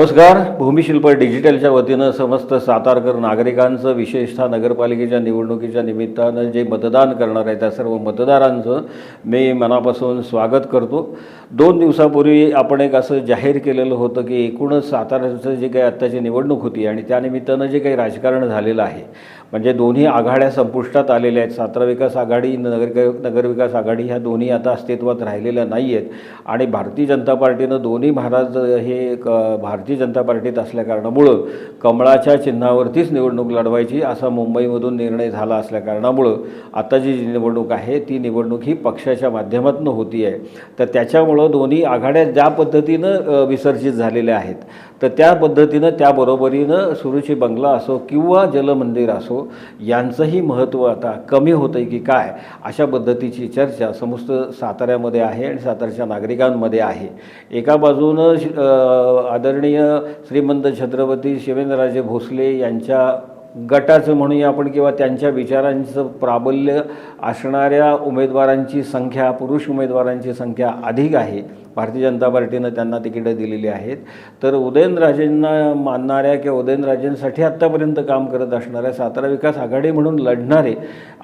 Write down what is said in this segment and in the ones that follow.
नमस्कार. भूमिशिल्प डिजिटलच्या वतीनं समस्त सातारकर नागरिकांचं विशेषतः नगरपालिकेच्या निवडणुकीच्या निमित्तानं जे मतदान करणार आहे त्या सर्व मतदारांचं मी मनापासून स्वागत करतो. दोन दिवसापूर्वी आपण एक असं जाहीर केलेलं होतं की एकूणच साताऱ्याचं जे काही आत्ताची निवडणूक होती आणि त्या निमित्तानं जे काही राजकारण झालेलं आहे म्हणजे दोन्ही आघाड्या संपुष्टात आलेल्या आहेत. सातारा विकास आघाडी नगर नगरविकास आघाडी ह्या दोन्ही आता अस्तित्वात राहिलेल्या नाही आहेत आणि भारतीय जनता पार्टीनं दोन्ही महाराज हे क भारतीय जनता पार्टीत असल्याकारणामुळं कमळाच्या चिन्हावरतीच निवडणूक लढवायची असा मुंबईमधून निर्णय झाला असल्याकारणामुळं आता जी निवडणूक आहे ती निवडणूक ही पक्षाच्या माध्यमातून होती आहे तर त्याच्यामुळं दोन्ही आघाड्या ज्या पद्धतीनं विसर्जित झालेल्या आहेत तर त्या पद्धतीनं त्याबरोबरीनं सुरुची बंगला असो किंवा जलमंदिर असो यांचंही महत्त्व आता कमी होतं आहे की काय अशा पद्धतीची चर्चा समस्त साताऱ्यामध्ये आहे आणि साताऱ्याच्या नागरिकांमध्ये आहे. एका बाजूनं श- आदरणीय श्रीमंत छत्रपती शिवेंद्रराजे भोसले यांच्या गटाचं म्हणूया आपण किंवा त्यांच्या विचारांचं प्राबल्य असणाऱ्या उमेदवारांची संख्या पुरुष उमेदवारांची संख्या अधिक आहे. भारतीय जनता पार्टीनं त्यांना तिकीटं दिलेली आहेत. तर उदयनराजेंना मानणाऱ्या किंवा उदयनराजेंसाठी आत्तापर्यंत काम करत असणाऱ्या सातारा विकास आघाडी म्हणून लढणारे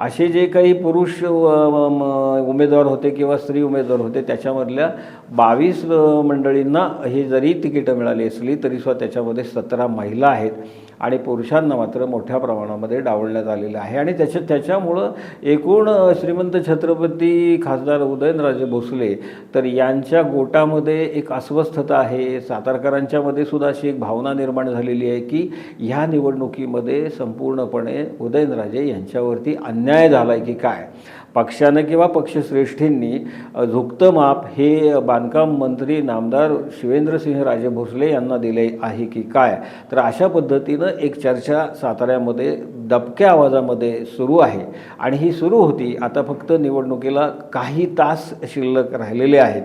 असे जे काही पुरुष म, उमेदवार होते किंवा स्त्री उमेदवार होते त्याच्यामधल्या बावीस मंडळींना हे जरी तिकीटं मिळाली असली तरीसुद्धा त्याच्यामध्ये सतरा महिला आहेत. आणि पुरुषांना मात्र मोठ्या प्रमाणामध्ये डावलण्यात आलेलं आहे. आणि त्याच्या त्याच्यामुळं एकूण श्रीमंत छत्रपती खासदार उदयनराजे भोसले तर यांच्या गोटामध्ये एक अस्वस्थता आहे. सातारकरांच्यामध्ये सुद्धा अशी एक भावना निर्माण झालेली आहे की ह्या निवडणुकीमध्ये संपूर्णपणे उदयनराजे यांच्यावरती अन्याय झाला आहे की काय? पक्षानं किंवा पक्षश्रेष्ठींनी झुकतं माप हे बांधकाम मंत्री नामदार शिवेंद्रसिंह राजे भोसले यांना दिले आहे की काय? तर अशा पद्धतीनं एक चर्चा साताऱ्यामध्ये दबक्या आवाजामध्ये सुरू आहे. आणि ही सुरू होती. आता फक्त निवडणुकीला काही तास शिल्लक राहिलेले आहेत.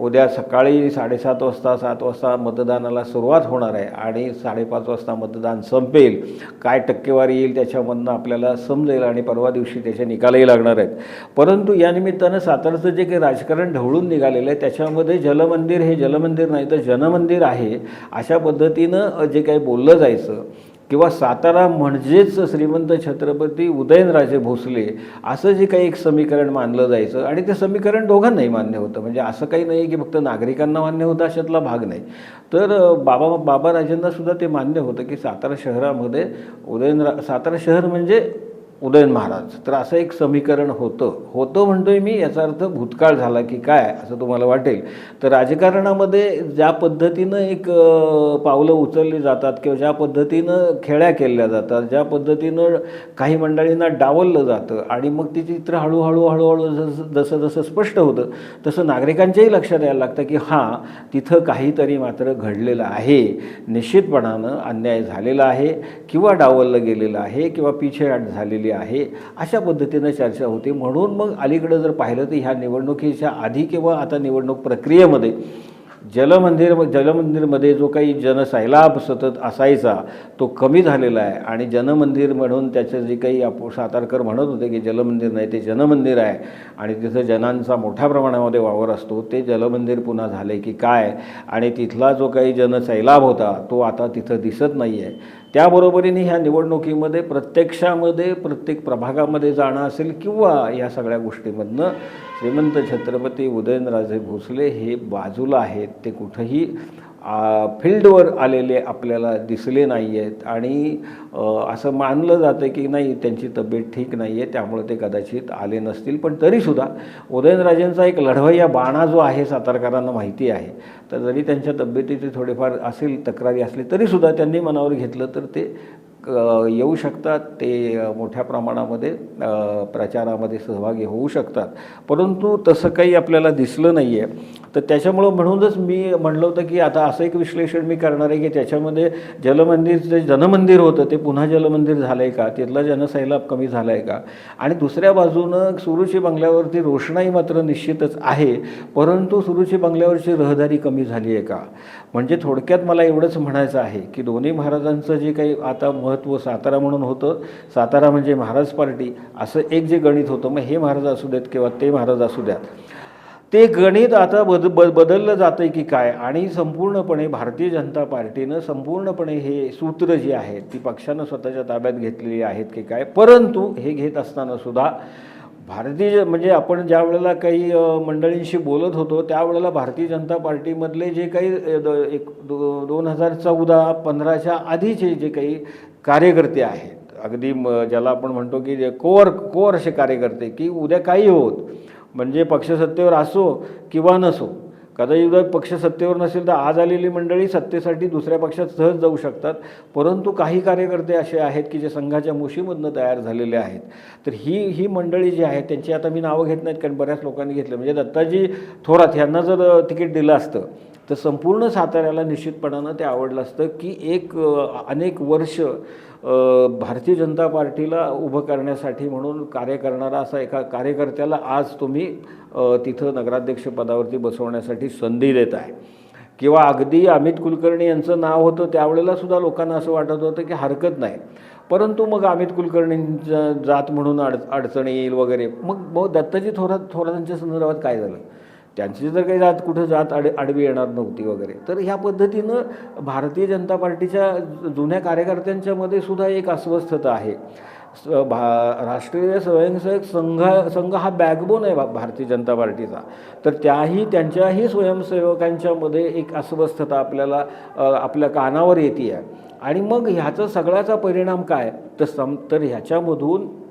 उद्या सकाळी साडेसात वाजता सात वाजता मतदानाला सुरुवात होणार आहे आणि साडेपाच वाजता मतदान संपेल. काय टक्केवारी येईल त्याच्यामधनं आपल्याला समजेल आणि परवा दिवशी त्याचे निकालही लागणार आहेत. परंतु या निमित्तानं सातारचं जे काही राजकारण ढवळून निघालेलं आहे त्याच्यामध्ये जलमंदिर हे जलमंदिर नाही तर जनमंदिर आहे अशा पद्धतीनं जे काही बोललं जायचं किंवा सातारा म्हणजेच श्रीमंत छत्रपती उदयनराजे भोसले असं जे काही एक समीकरण मानलं जायचं आणि ते समीकरण दोघांनाही मान्य होतं. म्हणजे असं काही नाही की फक्त नागरिकांना मान्य होतं अशातला भाग नाही. तर बाबा बाबा राजेंना सुद्धा ते मान्य होतं की सातारा शहरामध्ये उदयनरा सातारा शहर म्हणजे उदयन महाराज. तर असं एक समीकरण होतं. होतं म्हणतोय मी याचा अर्थ भूतकाळ झाला की काय असं तुम्हाला वाटेल. तर राजकारणामध्ये ज्या पद्धतीनं एक पावलं उचलली जातात किंवा ज्या पद्धतीनं खेळ्या केल्या जातात ज्या पद्धतीनं काही मंडळींना डावललं जातं आणि मग ती चित्र हळूहळू हळूहळू जसं जसं जसं स्पष्ट होतं तसं नागरिकांच्याही लक्षात यायला लागतं की हां तिथं काहीतरी मात्र घडलेलं आहे. निश्चितपणानं अन्याय झालेला आहे किंवा डावललं गेलेलं आहे किंवा पिछेहाट झालेली आहे. अशा पद्धतीनं चर्चा होते. म्हणून मग अलीकडं जर पाहिलं तर ह्या निवडणुकीच्या आधी किंवा आता निवडणूक प्रक्रियेमध्ये जलमंदिर जलमंदिरमध्ये जो काही जनसैलाब सतत असायचा तो कमी झालेला आहे. आणि जनमंदिर म्हणून त्याचं जे काही आप सातारकर म्हणत होते की जलमंदिर नाही ते जनमंदिर आहे. आणि तिथं जनांचा मोठ्या प्रमाणामध्ये वावर असतो. ते जलमंदिर पुन्हा झाले की काय? आणि तिथला जो काही जनसैलाब होता तो आता तिथं दिसत नाही आहे त्याबरोबरीने ह्या निवडणुकीमध्ये प्रत्यक्षामध्ये प्रत्येक प्रभागामध्ये जाणं असेल किंवा या सगळ्या गोष्टीमधनं श्रीमंत छत्रपती उदयनराजे भोसले हे बाजूला आहेत ते कुठंही फील्डवर आलेले आपल्याला दिसले नाही आहेत आणि असं मानलं जातं की नाही त्यांची तब्येत ठीक नाही आहे त्यामुळे ते कदाचित आले नसतील. पण तरीसुद्धा उदयनराजेंचा एक लढवय्या बाणा जो आहे सातारकरांना माहिती आहे. तर जरी त्यांच्या तब्येतीचे थोडेफार असेल तक्रारी असली तरीसुद्धा त्यांनी मनावर घेतलं तर ते येऊ शकतात. ते मोठ्या प्रमाणामध्ये प्रचारामध्ये सहभागी होऊ शकतात. परंतु तसं काही आपल्याला दिसलं नाही आहे तर त्याच्यामुळं म्हणूनच मी म्हणलं होतं की आता असं एक विश्लेषण मी करणार आहे की त्याच्यामध्ये जलमंदिर जे जनमंदिर होतं ते पुन्हा जलमंदिर झालं आहे का? तिथला जनसैलाब कमी झाला आहे का? आणि दुसऱ्या बाजूनं सुरुची बंगल्यावरती रोषणाई मात्र निश्चितच आहे. परंतु सुरुची बंगल्यावरची रहदारी कमी झाली आहे का? म्हणजे थोडक्यात मला एवढंच म्हणायचं आहे की दोन्ही महाराजांचं जे काही आता महत्त्व सातारा म्हणून होतं. सातारा म्हणजे महाराज पार्टी. असं एक जे गणित होतं मग हे महाराज असू देत किंवा ते महाराज असू द्यात. ते गणित आता बद ब बदललं जातं आहे की काय? आणि संपूर्णपणे भारतीय जनता पार्टीनं संपूर्णपणे हे सूत्र जी आहेत ती पक्षानं स्वतःच्या ताब्यात घेतलेली आहेत की काय? परंतु हे घेत असताना सुद्धा भारतीय म्हणजे आपण ज्या वेळेला काही मंडळींशी बोलत होतो त्यावेळेला भारतीय जनता पार्टीमधले जे काही द- एक दो दोन हजार चौदा पंधराच्या आधीचे जे काही कार्यकर्ते आहेत. अगदी म ज्याला आपण म्हणतो की जे कोर कोर असे कार्यकर्ते की उद्या काही होत म्हणजे पक्ष सत्तेवर असो किंवा नसो. कदाचित उद्या पक्ष सत्तेवर नसेल तर आज आलेली मंडळी सत्तेसाठी दुसऱ्या पक्षात सहज जाऊ शकतात. परंतु काही कार्यकर्ते असे आहेत की जे संघाच्या मुशीमधनं तयार झालेले आहेत. तर ही ही मंडळी जी आहेत त्यांची आता मी नावं घेत नाहीत कारण बऱ्याच लोकांनी घेतलं. म्हणजे दत्ताजी थोरात यांना जर तिकीट दिलं असतं तर संपूर्ण साताऱ्याला निश्चितपणानं ते आवडलं असतं की एक अनेक वर्ष भारतीय जनता पार्टीला उभं करण्यासाठी म्हणून कार्य करणारा असा एका कार्यकर्त्याला आज तुम्ही तिथं नगराध्यक्षपदावरती बसवण्यासाठी संधी देत आहे. किंवा अगदी अमित कुलकर्णी यांचं नाव होतं त्यावेळेला सुद्धा लोकांना असं वाटत होतं की हरकत नाही. परंतु मग अमित कुलकर्णींच्या जात म्हणून अड अडचणी येईल वगैरे. मग मग दत्ताजी थोरात थोरातांच्या संदर्भात काय झालं? त्यांची जर काही जात कुठं जात आड आडवी येणार नव्हती वगैरे. तर ह्या पद्धतीनं भारतीय जनता पार्टीच्या जुन्या कार्यकर्त्यांच्यामध्ये सुद्धा एक अस्वस्थता आहे. भा राष्ट्रीय स्वयंसेवक संघ संघ हा बॅकबोन आहे भा- भारतीय जनता पार्टीचा. तर त्याही त्यांच्याही स्वयंसेवकांच्यामध्ये एक अस्वस्थता आपल्याला आपल्या कानावर येते आहे आणि मग ह्याचा सगळ्याचा परिणाम काय? तर सम तर ह्याच्यामधून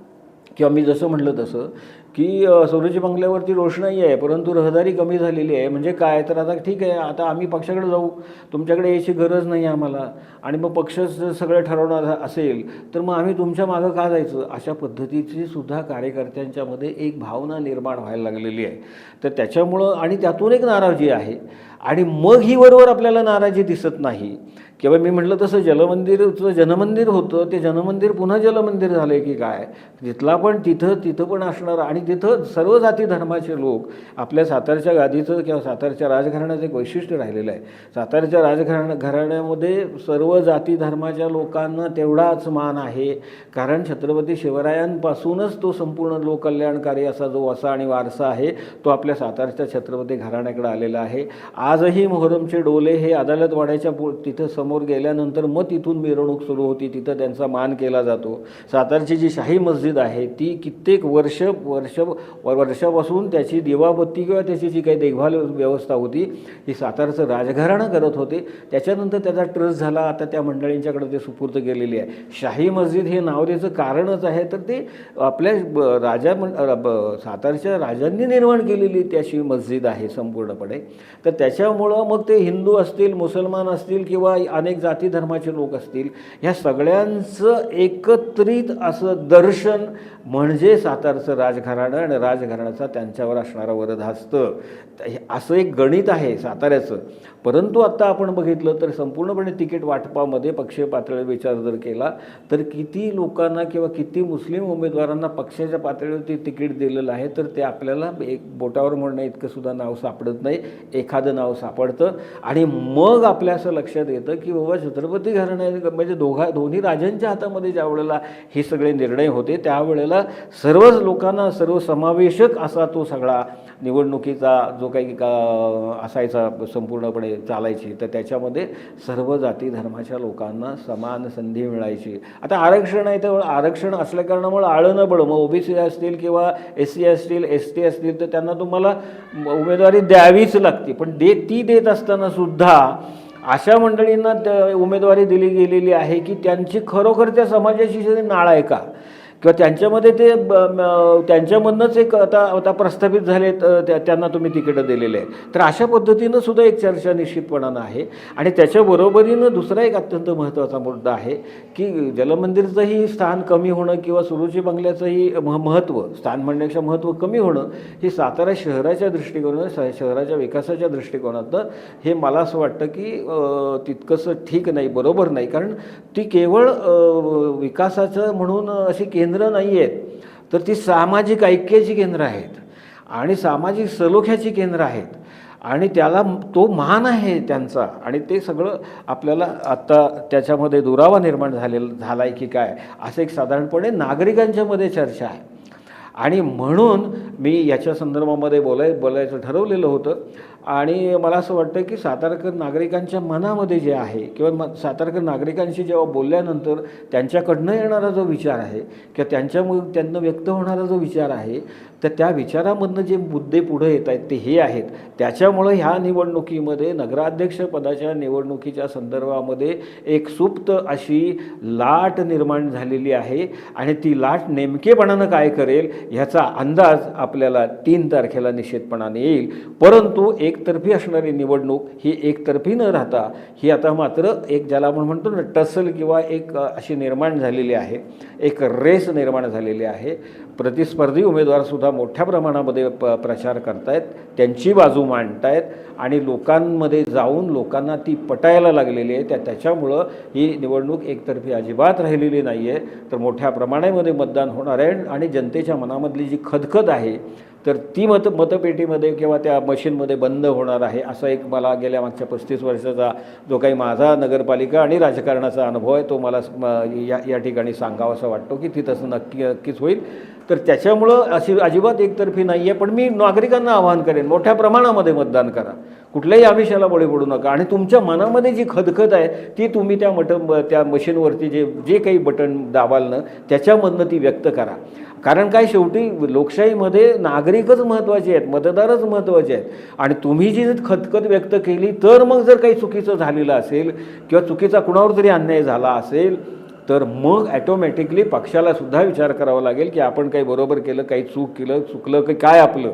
किंवा मी जसं म्हटलं तसं की अ, बंगल्यावरती रोषणाई आहे परंतु रहदारी कमी झालेली आहे. म्हणजे काय? तर आता ठीक आहे आता आम्ही पक्षाकडे जाऊ. तुमच्याकडे यायची गरज नाही आम्हाला. आणि मग पक्ष जर सगळं ठरवणार असेल तर मग आम्ही तुमच्या मागं का जायचं? अशा पद्धतीची सुद्धा कार्यकर्त्यांच्यामध्ये एक भावना निर्माण व्हायला लागलेली आहे. तर त्याच्यामुळं आणि त्यातून एक नाराजी आहे आणि मग ही वरवर आपल्याला नाराजी दिसत नाही. किंवा मी म्हटलं तसं जलमंदिरचं जनमंदिर होतं ते जनमंदिर पुन्हा जलमंदिर झालं की काय? तिथला पण तिथं तिथं पण असणार आणि तिथं सर्व जाती धर्माचे लोक आपल्या सातारच्या गादीचं किंवा सातारच्या राजघराण्याचं एक वैशिष्ट्य राहिलेलं आहे. सातारच्या राजघराण घराण्यामध्ये सर्व जाती धर्माच्या लोकांना तेवढाच मान आहे. कारण छत्रपती शिवरायांपासूनच तो संपूर्ण लोककल्याणकारी असा जो वसा आणि वारसा आहे तो आपल्या सातारच्या छत्रपती घराण्याकडे आलेला आहे. आज आजही मोहरमचे डोले हे अदालतवाड्याच्या पु तिथं समोर गेल्यानंतर मग तिथून मिरवणूक सुरू होती. तिथं त्यांचा मान केला जातो. सातारची जी शाही मस्जिद आहे ती कित्येक वर्ष वर्ष वर्षापासून त्याची दिवाबत्ती किंवा त्याची जी काही देखभाल व्यवस्था होती ही सातारचं राजघराणं करत होते. त्याच्यानंतर त्याचा ट्रस्ट झाला. आता त्या मंडळींच्याकडे ते सुपूर्द केलेली आहे. शाही मस्जिद हे नाव त्याचं कारणच आहे. तर ते आपल्या ब- राजा ब- सातारच्या राजांनी निर्माण केलेली त्याची मस्जिद आहे संपूर्णपणे. तर त्याच्यामुळं मग ते हिंदू असतील मुसलमान असतील किंवा अनेक जाती धर्माचे लोक असतील ह्या सगळ्यांचं एकत्रित असं दर्शन म्हणजे सातारचं राजघराणं आणि राजघराण्याचा त्यांच्यावर असणारा वरदहस्त हे असं एक गणित आहे साताऱ्याचं. परंतु आत्ता आपण बघितलं तर संपूर्णपणे तिकीट वाटपामध्ये पक्षीय पातळीवर विचार जर केला तर किती लोकांना किंवा किती मुस्लिम उमेदवारांना पक्षाच्या पातळीवरती तिकीट दिलेलं आहे तर ते आपल्याला एक बोटावर म्हणणं इतकं सुद्धा नाव सापडत नाही. एखादं नाव सापडतं. आणि मग आपल्या असं लक्षात येतं की बाबा छत्रपती घराण्या म्हणजे दोघा दोन्ही राजांच्या हातामध्ये ज्या वेळेला हे सगळे निर्णय होते त्यावेळेला सर्वच लोकांना सर्वसमावेशक असा तो सगळा निवडणुकीचा जो काही का असायचा संपूर्णपणे चालायची तर त्याच्यामध्ये सर्व जाती धर्माच्या लोकांना समान संधी मिळायची. आता आरक्षण आहे तर आरक्षण असल्या कारणामुळे आळं न बळं मग ओबीसी असतील किंवा एस सी असतील एस टी असतील तर त्यांना तुम्हाला उमेदवारी द्यावीच लागते. पण दे ती देत असताना सुद्धा अशा मंडळींना त्या उमेदवारी दिली गेलेली आहे की त्यांची खरोखर त्या समाजाशी नाळ आहे का? किंवा त्यांच्यामध्ये ते ब- त्यांच्यामधनंच एक आता आता प्रस्थापित झाले त्या त्यांना तुम्ही तिकीटं दिलेले आहे तर अशा पद्धतीनं सुद्धा एक चर्चा निश्चितपणानं आहे. आणि त्याच्याबरोबरीनं दुसरा एक अत्यंत महत्त्वाचा मुद्दा आहे की जलमंदिरचंही स्थान कमी होणं किंवा सुरुची बंगल्याचंही मह महत्त्व स्थान म्हणण्यापेक्षा महत्त्व कमी होणं हे सातारा शहराच्या दृष्टिकोनानं श- शहराच्या विकासाच्या दृष्टिकोनातनं हे मला असं वाटतं की तितकंसं ठीक नाही बरोबर नाही. कारण ती केवळ विकासाचं म्हणून अशी केंद्र केंद्र नाही आहेत तर ती सामाजिक ऐक्याची केंद्र आहेत आणि सामाजिक सलोख्याची केंद्र आहेत. आणि त्याला तो मान आहे त्यांचा. आणि ते सगळं आपल्याला आत्ता त्याच्यामध्ये दुरावा निर्माण झालेला झाला आहे की काय असं एक साधारणपणे नागरिकांच्यामध्ये चर्चा आहे. आणि म्हणून मी याच्या संदर्भामध्ये बोलाय बोलायचं ठरवलेलं होतं. आणि मला असं वाटतं की सातारकर नागरिकांच्या मनामध्ये जे आहे किंवा म सातारकर नागरिकांशी जेव्हा बोलल्यानंतर त्यांच्याकडनं येणारा जो विचार आहे किंवा त्यांच्यामुळे त्यांना व्यक्त होणारा जो विचार आहे तर त्या विचारामधनं जे मुद्दे पुढे येत आहेत ते हे आहेत. त्याच्यामुळं ह्या निवडणुकीमध्ये नगराध्यक्षपदाच्या निवडणुकीच्या संदर्भामध्ये एक सुप्त अशी लाट निर्माण झालेली आहे आणि ती लाट नेमकेपणानं काय करेल ह्याचा अंदाज आपल्याला तीन तारखेला निश्चितपणाने येईल. परंतु एकतर्फी असणारी निवडणूक ही एकतर्फी न राहता ही आता मात्र एक ज्याला आपण म्हणतो ना टसल किंवा एक अशी निर्माण झालेली आहे एक रेस निर्माण झालेली आहे. प्रतिस्पर्धी उमेदवारसुद्धा मोठ्या प्रमाणामध्ये प प्रचार करतायत त्यांची बाजू मांडतायत आणि लोकांमध्ये जाऊन लोकांना ती पटायला लागलेली आहे. त्या त्याच्यामुळं ही निवडणूक एकतर्फी अजिबात राहिलेली नाही आहे तर मोठ्या प्रमाणामध्ये मतदान होणार आहे आणि जनतेच्या मनामधली जी खदखद आहे तर ती मत मतपेटीमध्ये किंवा त्या मशीनमध्ये बंद होणार आहे असा एक मला गेल्या मागच्या पस्तीस वर्षाचा जो काही माझा नगरपालिका आणि राजकारणाचा अनुभव आहे तो मला या या ठिकाणी सांगावासा वाटतो की ती तसं नक्की नक्कीच होईल. तर त्याच्यामुळं अशी अजिबात एकतर्फी नाही आहे पण मी नागरिकांना आवाहन करेन मोठ्या प्रमाणामध्ये मतदान करा. कुठल्याही आमिषाला बळी पडू नका. आणि तुमच्या मनामध्ये जी खदखद आहे ती तुम्ही त्या मट त्या मशीनवरती जे जे काही बटन दाबाल ना त्याच्यामधनं ती व्यक्त करा. कारण काय शेवटी लोकशाहीमध्ये नागरिकच महत्त्वाचे आहेत मतदारच महत्त्वाचे आहेत. आणि तुम्ही जी खतखत व्यक्त केली तर मग जर काही चुकीचं झालेलं असेल किंवा चुकीचा कुणावर जरी अन्याय झाला असेल तर मग ॲटोमॅटिकली पक्षाला सुद्धा विचार करावा लागेल की आपण काही बरोबर केलं काही चूक केलं चुकलं की काय आपलं?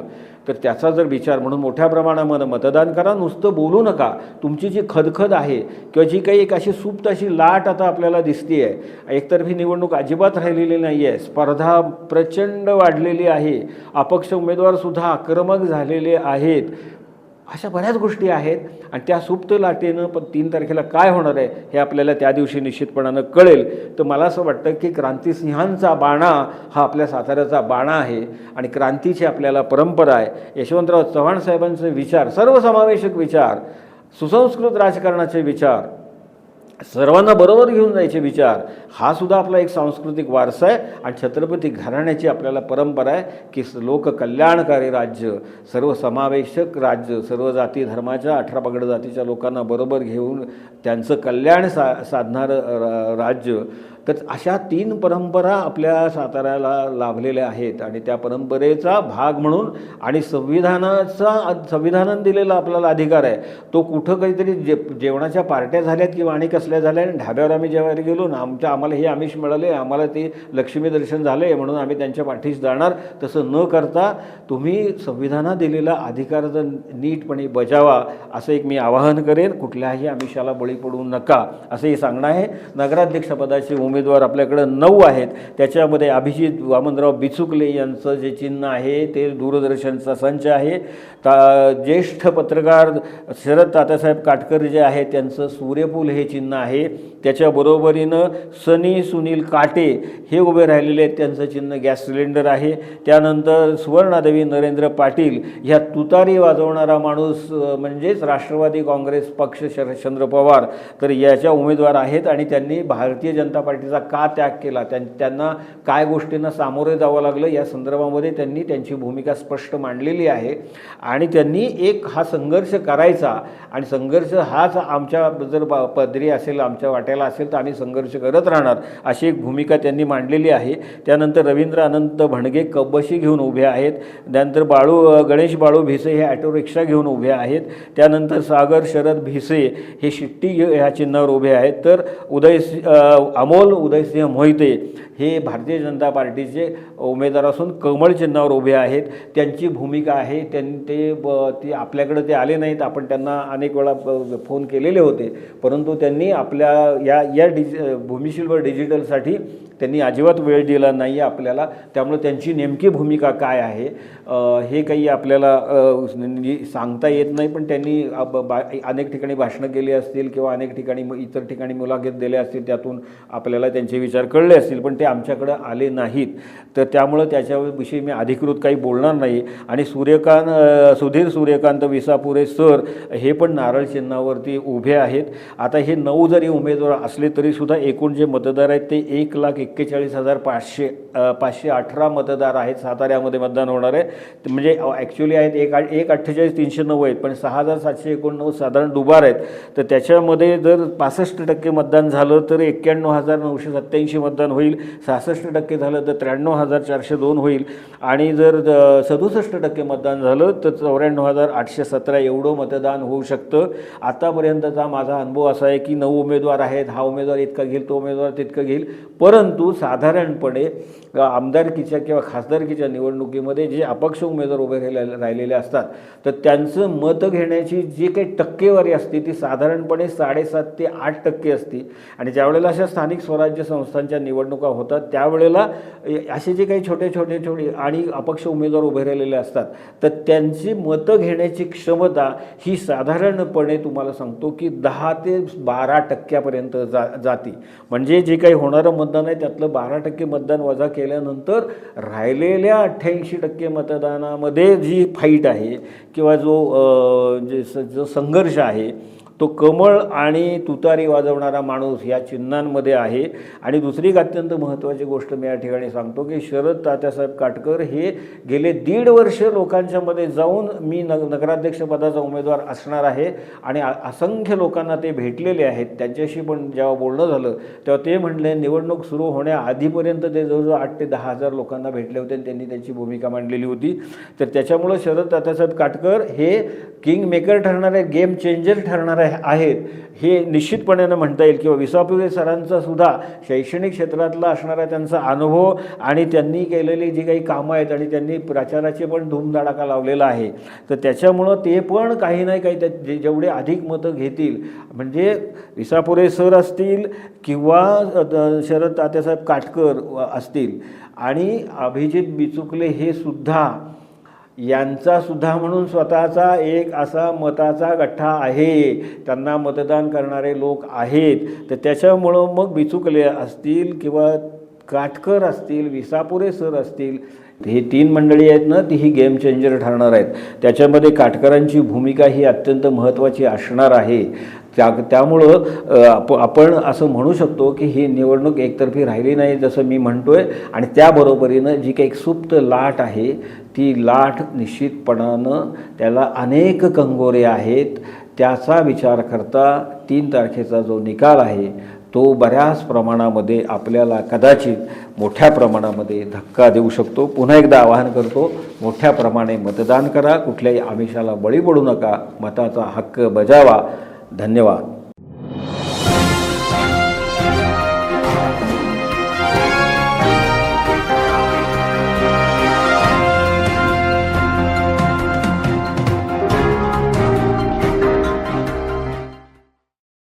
तर त्याचा जर विचार म्हणून मोठ्या प्रमाणामध्ये मतदान करा नुसतं बोलू नका. तुमची जी खदखद आहे किंवा जी काही एक अशी सुप्त अशी लाट आता आपल्याला दिसते आहे एकतर्फी निवडणूक अजिबात राहिलेली नाही आहे स्पर्धा प्रचंड वाढलेली आहे. अपक्ष उमेदवारसुद्धा आक्रमक झालेले आहेत. अशा बऱ्याच गोष्टी आहेत. आणि त्या सुप्त लाटेनं पण तीन तारखेला काय होणार आहे हे आपल्याला त्या दिवशी निश्चितपणानं कळेल. तर मला असं वाटतं की क्रांतिसिंहांचा बाणा हा आपल्या साताऱ्याचा बाणा आहे आणि क्रांतीची आपल्याला परंपरा आहे. यशवंतराव चव्हाण साहेबांचे विचार सर्वसमावेशक विचार सुसंस्कृत राजकारणाचे विचार सर्वांना बरोबर घेऊन जायचे विचार. हा सुद्धा आपला एक सांस्कृतिक वारसा आहे आणि छत्रपती घराण्याची आपल्याला परंपरा आहे की लोककल्याणकारी राज्य सर्वसमावेशक राज्य सर्व जाती धर्माच्या अठरा पगड जातीच्या लोकांना बरोबर घेऊन त्यांचं कल्याण सा साधणारं राज्य तर अशा तीन परंपरा आपल्या साताऱ्याला लाभलेल्या आहेत आणि त्या परंपरेचा भाग म्हणून आणि संविधानाचा संविधानानं दिलेला आपल्याला अधिकार आहे. तो कुठं काहीतरी जे जेवणाच्या पार्ट्या झाल्यात किंवा आणि कसल्या झाल्या आणि ढाब्यावर आम्ही जेवायला गेलो ना आमच्या आम्हाला हे आमिष मिळाले आम्हाला ते लक्ष्मी दर्शन झाले म्हणून आम्ही त्यांच्या पाठीस जाणार. तसं न करता तुम्ही संविधानात दिलेला अधिकार जर नीटपणे बजावा असं एक मी आवाहन करेन. कुठल्याही आमिषाला बळी पडू नका असंही सांगणं आहे. नगराध्यक्षपदाचे उमेदवार उमेदवार आपल्याकडं नऊ आहेत. त्याच्यामध्ये अभिजित वामनराव बिचुकले यांचं जे चिन्ह आहे ते दूरदर्शनचा संच आहे. ता ज्येष्ठ पत्रकार शरद तात्यासाहेब काटकर जे आहे त्यांचं सूर्यफूल हे चिन्ह आहे. त्याच्याबरोबरीनं सनी सुनील काटे हे उभे राहिलेले आहेत त्यांचं चिन्ह गॅस सिलेंडर आहे. त्यानंतर सुवर्णादेवी नरेंद्र पाटील ह्या तुतारी वाजवणारा माणूस म्हणजेच राष्ट्रवादी काँग्रेस पक्ष शरदचंद्र पवार. तर याच्या उमेदवार आहेत आणि त्यांनी भारतीय जनता पार्टी पार्टीचा का त्याग केला? त्यां त्यांना काय गोष्टींना सामोरे जावं लागलं? या संदर्भामध्ये त्यांनी त्यांची भूमिका स्पष्ट मांडलेली आहे. आणि त्यांनी एक हा संघर्ष करायचा. आणि संघर्ष हाच आमच्या जर पदरी असेल आमच्या वाट्याला असेल तर आम्ही संघर्ष करत राहणार अशी एक भूमिका त्यांनी मांडलेली आहे. त्यानंतर रवींद्र अनंत भणगे कब्बशी घेऊन उभे आहेत. त्यानंतर बाळू गणेश बाळू भिसे हे ॲटो रिक्षा घेऊन उभे आहेत. त्यानंतर सागर शरद भिसे हे शिट्टी ह्या चिन्हावर उभे आहेत. तर उदय अमोल उदयसिंह मोहिते हे भारतीय जनता पार्टीचे उमेदवार असून कमळ चिन्हावर उभे आहेत. त्यांची भूमिका आहे. त्यांनी ते ब- ते आपल्याकडे ते आले नाहीत. आपण त्यांना अनेक वेळा फोन केलेले होते. परंतु त्यांनी आपल्या या या डिजि भूमिशीलवर डिजिटलसाठी त्यांनी अजिबात वेळ दिला नाही आहे आपल्याला. त्यामुळे त्यांची नेमकी भूमिका काय आहे हे काही आपल्याला सांगता येत नाही. पण त्यांनी बा अनेक ठिकाणी भाषणं केली असतील किंवा अनेक ठिकाणी इतर ठिकाणी मुलाखत दिल्या असतील त्यातून आपल्याला त्यांचे विचार कळले असतील पण ते आमच्याकडं आले नाहीत. तर त्यामुळं त्याच्याविषयी मी अधिकृत काही बोलणार नाही. आणि सूर्यकांत सुधीर सूर्यकांत विसापुरे सर हे पण नारळ चिन्हावरती उभे आहेत. आता हे नऊ जरी उमेदवार असले तरीसुद्धा एकूण जे मतदार आहेत ते एक लाख एक एक्केचाळीस हजार पाचशे पाचशे अठरा मतदार आहेत. साताऱ्यामध्ये मतदान होणार आहे. म्हणजे ॲक्च्युली आहेत एक आठ एक अठ्ठेचाळीस तीनशे नऊ आहेत. पण सहा हजार सातशे एकोणनव्वद साधारण दुबार आहेत. तर त्याच्यामध्ये जर पासष्ट टक्के मतदान झालं तर एक्क्याण्णव हजार नऊशे सत्त्याऐंशी मतदान होईल. सहासष्ट टक्के झालं तर त्र्याण्णव हजार चारशे दोन होईल. आणि जर सदुसष्ट टक्के मतदान झालं तर चौऱ्याण्णव हजार आठशे सतरा एवढं मतदान होऊ शकतं. आतापर्यंतचा माझा अनुभव असा आहे की नऊ उमेदवार आहेत. हा उमेदवार इतका घेईल तो उमेदवार तितका घेईल. परंतु साधारणपणे आमदारकीच्या किंवा खासदारकीच्या निवडणुकीमध्ये जे अपक्ष उमेदवार उभे राहिले राहिलेले असतात तर त्यांचं मतं घेण्याची जी काही टक्केवारी असते ती साधारणपणे साडेसात ते आठ टक्के असते. आणि ज्यावेळेला अशा स्थानिक स्वराज्य संस्थांच्या निवडणुका होतात त्यावेळेला असे जे काही छोटे छोटे छोटे आणि अपक्ष उमेदवार उभे राहिलेले असतात तर त्यांची मतं घेण्याची क्षमता ही साधारणपणे तुम्हाला सांगतो की दहा ते बारा टक्क्यापर्यंत जा जाती. म्हणजे जे काही होणारं मतदान आहे त्यातलं बारा टक्के मतदान वजा केल्यानंतर राहिलेल्या अठ्ठ्याऐंशी टक्के मतदानामध्ये जी फाईट आहे किंवा जो जे स- जो संघर्ष आहे तो कमळ आणि तुतारी वाजवणारा माणूस या चिन्हांमध्ये आहे. आणि दुसरी एक अत्यंत महत्त्वाची गोष्ट मी या ठिकाणी सांगतो की शरद तात्यासाहेब काटकर हे गेले दीड वर्ष लोकांच्यामध्ये जाऊन मी न नगराध्यक्षपदाचा उमेदवार असणार आहे. आणि असंख्य लोकांना ते भेटलेले आहेत. त्यांच्याशी पण जेव्हा बोलणं झालं तेव्हा ते म्हणले निवडणूक सुरू होण्याआधीपर्यंत ते जवळजवळ आठ ते दहा हजार लोकांना भेटले होते आणि त्यांनी त्यांची भूमिका मांडलेली होती. तर त्याच्यामुळं शरद तात्यासाहेब काटकर हे किंग मेकर ठरणारे गेम चेंजर ठरणार आहे. आहेत हे निश्चितपणे म्हणता येईल. किंवा विसापुरे सरांचा सुद्धा शैक्षणिक क्षेत्रातला असणारा त्यांचा अनुभव आणि त्यांनी केलेली जी काही कामं आहेत आणि त्यांनी प्रचाराचे पण धूमधडाका लावलेला आहे तर त्याच्यामुळं ते पण काही नाही काही त्या जे जेवढे अधिक मतं घेतील म्हणजे विसापुरे सर असतील किंवा द- शरद तात्यासाहेब काटकर असतील आणि अभिजित बिचुकले हे सुद्धा यांचा सुद्धा म्हणून स्वतःचा एक असा मताचा गठ्ठा आहे. त्यांना मतदान करणारे लोक आहेत. तर त्याच्यामुळं मग बिचुकले असतील किंवा काटकर असतील विसापुरे सर असतील हे तीन मंडळी आहेत ना ती ही गेम चेंजर ठरणार आहेत. त्याच्यामध्ये काटकरांची भूमिका ही अत्यंत महत्त्वाची असणार आहे. त्या त्यामुळं आप आपण असं म्हणू शकतो की ही निवडणूक एकतर्फी राहिली नाही जसं मी म्हणतो आहे आणि त्याबरोबरीनं जी काही एक सुप्त लाट आहे ती लाट निश्चितपणानं त्याला अनेक कंगोरे आहेत. त्याचा विचार करता तीन तारखेचा जो निकाल आहे तो बऱ्याच प्रमाणामध्ये आपल्याला कदाचित मोठ्या प्रमाणामध्ये धक्का देऊ शकतो. पुन्हा एकदा आवाहन करतो मोठ्या प्रमाणे मतदान करा. कुठल्याही आमिषाला बळी पडू नका. मताचा हक्क बजावा. धन्यवाद.